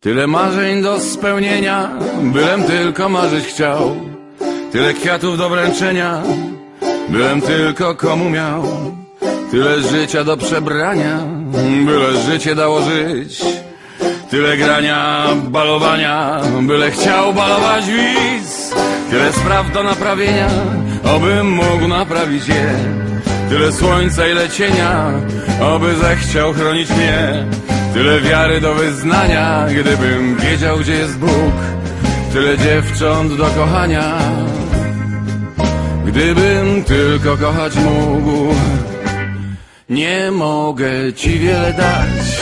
Tyle marzeń do spełnienia, bylem tylko marzyć chciał. Tyle kwiatów do wręczenia, bylem tylko komu miał. Tyle życia do przebrania, byle życie dało żyć. Tyle grania, balowania, byle chciał balować widz. Tyle spraw do naprawienia, obym mógł naprawić je. Tyle słońca i lecienia, oby zechciał chronić mnie. Tyle wiary do wyznania, gdybym wiedział, gdzie jest Bóg. Tyle dziewcząt do kochania, gdybym tylko kochać mógł. Nie mogę ci wiele dać,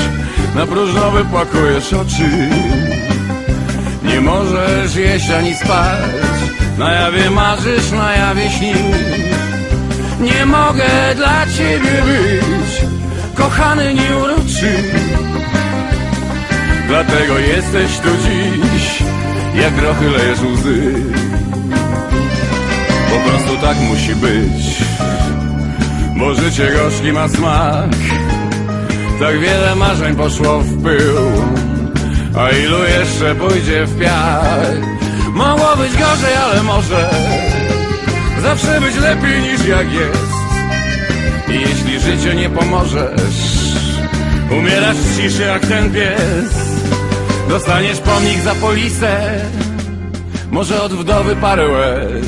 na próżno wypłakujesz oczy. Nie możesz jeść ani spać, na jawie marzysz, na jawie śnisz. Nie mogę dla ciebie być kochany, Dlatego jesteś tu dziś, jak grochy lejesz łzy. Po prostu tak musi być, bo życie gorzki ma smak. Tak wiele marzeń poszło w pył, a ilu jeszcze pójdzie w piach. Mogło być gorzej, ale może zawsze być lepiej niż jak jest. I jeśli życie nie pomożesz, umierasz w ciszy jak ten pies. Dostaniesz pomnik za polisę, może od wdowy parę łez.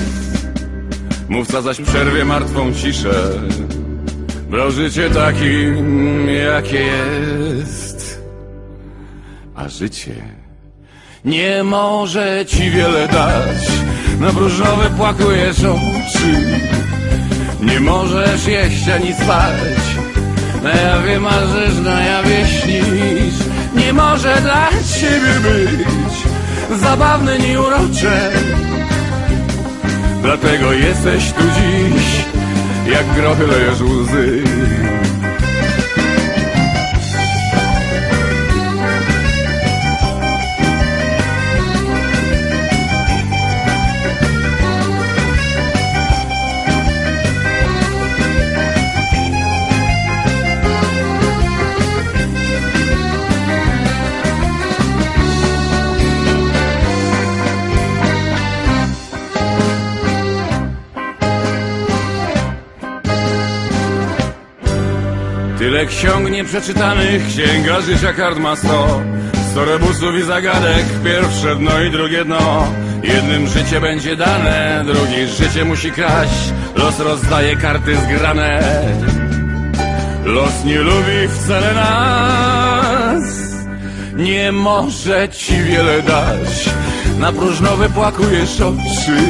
Mówca zaś przerwie martwą ciszę, bo życie takim, jakie jest. A życie nie może ci wiele dać, na próżno wypłakujesz oczy. Nie możesz jeść ani spać, na jawie marzysz, na jawie śnisz. Nie może dla ciebie być zabawne, nieurocze. Dlatego jesteś tu dziś, jak grochy lejesz łzy. Tyle ksiąg nieprzeczytanych, księga życia kart ma sto. Sto rebusów i zagadek, pierwsze dno i drugie dno. Jednym życie będzie dane, drugi życie musi kraść. Los rozdaje karty zgrane. Los nie lubi wcale nas. Nie może ci wiele dać, na próżno wypłakujesz oczy.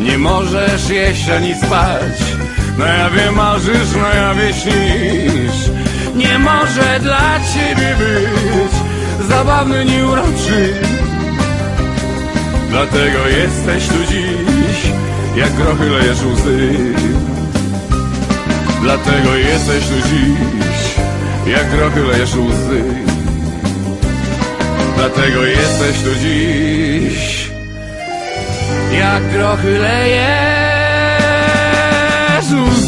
Nie możesz jeść ani spać Na jawie marzysz, na jawie śnisz Nie może dla ciebie być Zabawny, nieuroczy Dlatego jesteś tu dziś Jak grochy lejesz łzy. Dlatego jesteś tu dziś Jak grochy lejesz łzy. Dlatego jesteś tu dziś jak grochy leje azul.